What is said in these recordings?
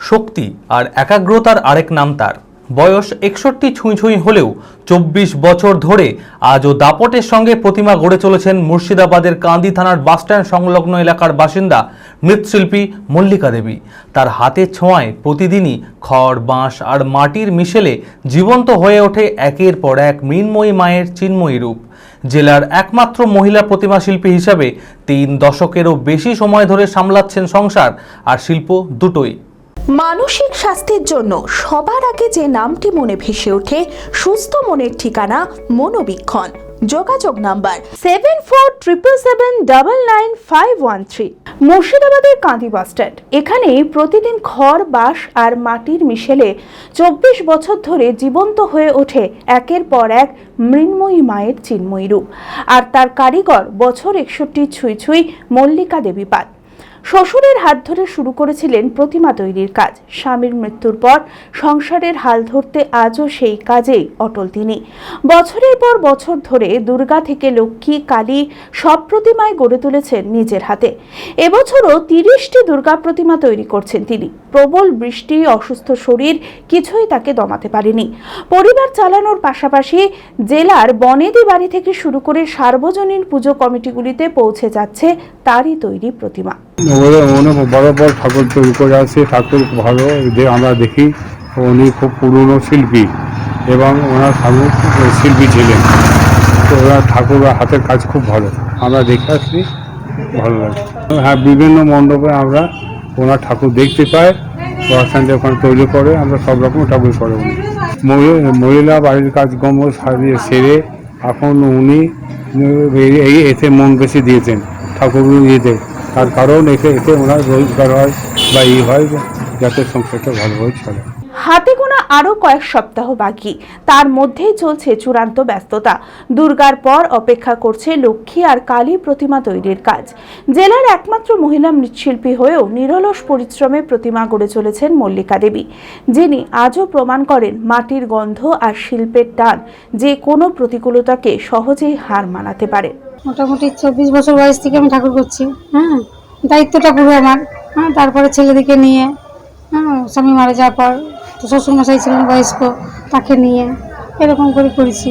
শক্তি আর একাগ্রতার আরেক নাম তার। বয়স একষট্টি ছুঁই ছুঁই হলেও চব্বিশ বছর ধরে আজও দাপটের সঙ্গে প্রতিমা গড়ে চলেছেন মুর্শিদাবাদের কান্দি থানার বাসস্ট্যান্ড সংলগ্ন এলাকার বাসিন্দা মৃৎশিল্পী মল্লিকা দেবী। তার হাতের ছোঁয়ায় প্রতিদিনই খড়, বাঁশ আর মাটির মিশেলে জীবন্ত হয়ে ওঠে একের পর এক মৃন্ময়ী মায়ের চিন্ময়ী রূপ। জেলার একমাত্র মহিলা প্রতিমা শিল্পী হিসাবে তিন দশকেরও বেশি সময় ধরে সামলাচ্ছেন সংসার আর শিল্প দুটোই। মানসিক স্বাস্থ্যের জন্য সবার আগে যে নামটি মনে ভেসে ওঠে, সুস্থ মনের ঠিকানা মনোবীক্ষণ। যোগাযোগ number seven four triple seven double nine five one three মুর্শিদাবাদের কাঁদি বাসস্ট্যান্ড এখানে প্রতিদিন খড়, বাঁশ আর মাটির মিশেলে চব্বিশ বছর ধরে জীবন্ত হয়ে ওঠে একের পর এক মৃন্ময়ী মায়ের চিন্ময়ী রূপ। আর তার কারিগর বছর একষট্টি ছুঁই ছুঁই মল্লিকা দেবী পাল শ্বশুরের হাত ধরে শুরু করেছিলেন প্রতিমা তৈরির কাজ। স্বামীর মৃত্যুর পর সংসারের হাল ধরতে আজও সেই কাজেই অটল তিনি। বছরের পর বছর ধরে দুর্গা থেকে লক্ষ্মী, কালী সব প্রতিমায় গড়ে তুলেছেন নিজের হাতে। এবছরও তিরিশটি দুর্গা প্রতিমা তৈরি করছেন তিনি। প্রবল বৃষ্টি, অসুস্থ শরীর, কিছুই তাকে দমাতে পারেনি। পরিবার চালানোর পাশাপাশি জেলার বনেদি বাড়ি থেকে শুরু করে সার্বজনীন পুজো কমিটিগুলিতে পৌঁছে যাচ্ছে তারই তৈরি প্রতিমা। ওরা উনি বড় বড় ঠাকুর তৈরি করে আছে, ঠাকুর ভালো, যে আমরা দেখি, উনি খুব পুরনো শিল্পী এবং ওনার ঠাকুর শিল্পী ছিলেন। তো ওনার ঠাকুর হাতের কাজ খুব ভালো। আমরা দেখে আসছি, ভালো লাগে। হ্যাঁ বিভিন্ন মণ্ডপে আমরা ওনার ঠাকুর দেখতে পাই ওখানে ওখানে তৈরি করে, আমরা সব রকম ঠাকুর করে উনি। মহিলা বাড়ির কাজকর্ম সারিয়ে সেরে এখন উনি এতে মন বেশি দিয়েছেন, ঠাকুর ইয়েতে। তার কারণ এতে এতে ওনার রোজগার হয় বা ই হয় যাতে সংসারটা ভালোভাবে চলে। হাতে গোনা আরও কয়েক সপ্তাহ বাকি। তার মধ্যেই চলছে চূড়ান্ত ব্যস্ততা। দুর্গার পর অপেক্ষা করছে লক্ষ্মী আর কালী প্রতিমা তৈরির কাজ। জেলার একমাত্র মহিলা মৃৎশিল্পী হয়েও নিরলস পরিশ্রমে প্রতিমা গড়ে চলেছেন মল্লিকা দেবী, যিনি আজও প্রমাণ করেন মাটির গন্ধ আর শিল্পের টান যে কোনো প্রতিকূলতাকে সহজেই হার মানাতে পারে। মোটামুটি চব্বিশ বছর বয়স থেকে আমি ঠাকুর করছি হ্যাঁ? দায়িত্বটা পুরো আমার হ্যাঁ? তারপরে ছেলেদিকে নিয়ে হ্যাঁ? স্বামী মারা যাওয়ার পর তো শ্বশুরমশাই ছিলেন বয়স্ক তাকে নিয়ে এরকম করে করেছি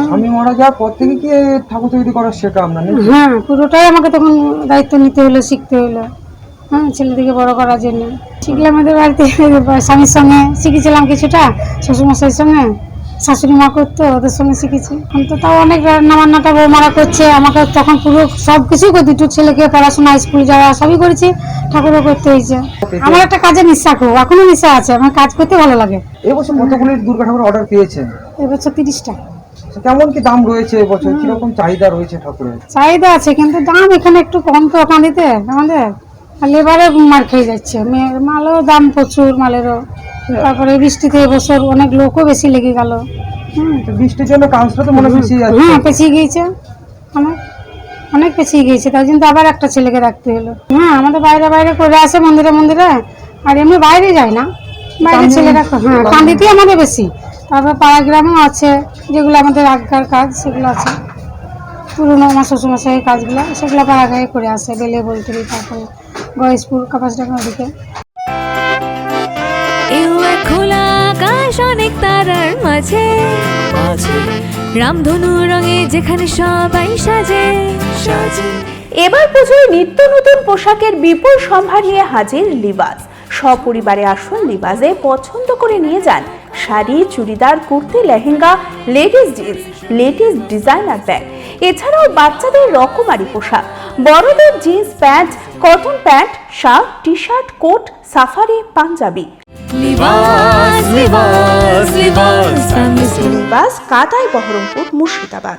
স্বামী মারা যাওয়ার পর থেকে কি ঠাকুর তৈরি করা শেখা আমরা হ্যাঁ পুরোটাই আমাকে তখন দায়িত্ব নিতে হলো শিখতে হলো হ্যাঁ? ছেলেদিকে বড় করার জন্য। শিখলাম আমাদের বাড়িতে স্বামীর সঙ্গে শিখেছিলাম কিছুটা শ্বশুরমশাইয়ের সঙ্গে। শাশুড়ি মা করতো ওদের সঙ্গে শিখেছি। তো তাও অনেক রান্না বান্নাটা বৌমারা করছে আমাকে তখন পুরো সব কিছুই করতে দুটো ছেলেকে পড়াশোনা স্কুল যাওয়া সবই করেছি ঠাকুরও করতে হয়েছে আমার একটা কাজের নিঃশা খুব এখনও নিঃশা আছে আমার কাজ করতে ভালো লাগে। এবছর কতগুলি দুর্গা ঠাকুর অর্ডার পেয়েছেন? এবছর তিরিশটা। কেমন কি দাম রয়েছে এবছর কীরকম চাহিদা রয়েছে ঠাকুরের? চাহিদা আছে কিন্তু দাম এখানে একটু কম তো কাঁদিতে আমাদের। লেবারে মার খেয়ে যাচ্ছে মে- মালেরও দাম প্রচুর মালেরও। তারপরে বৃষ্টিতে এবছর অনেক লোকও বেশি লেগে গেল। বৃষ্টির জন্য কাজটা তো মনে পিছিয়ে হ্যাঁ পেছিয়ে গিয়েছে। অনেক অনেক পেছিয়ে গিয়েছে তাই জন্য আবার একটা ছেলেকে রাখতে হলো। হ্যাঁ আমাদের বাইরে বাইরে করে আসে মন্দিরে মন্দিরে আর এমনি বাইরে যায় না। বাইরে ছেলেরা হ্যাঁ কান্দিতেই আমাদের বেশি। তারপর পাড়া গ্রামেও আছে যেগুলো আমাদের আগকার কাজ সেগুলো আছে। পুরোনো আমার শ্বশুরমশাইয়ের কাজগুলো সেগুলো পাড়া গায়ে করে আসে বেলে বলতে তারপরে গয়েশপুর কাপাসডাঙ্গা ওদিকে। এও এক খোলা আকাশ অনেক তারার মাঝে। রামধনু রঙে যেখানে সবাই সাজে। সাজে। এবার পুজোয় নিত্য নতুন পোশাকের বিপুল সম্ভার নিয়ে হাজির লিবাস। সপরিবারে আসুন লিবাসে পছন্দ করে নিয়ে যান sari churidar kurti lehenga ladies jeans latest designer bag. এছাড়াও বাচ্চাদের রকমারি পোশাক। বড়দের jeans pant cotton pant shirt T shirt coat safari panjabi. Libas Libas Libas Libas কাটাই বহরমপুর মুর্শিদাবাদ।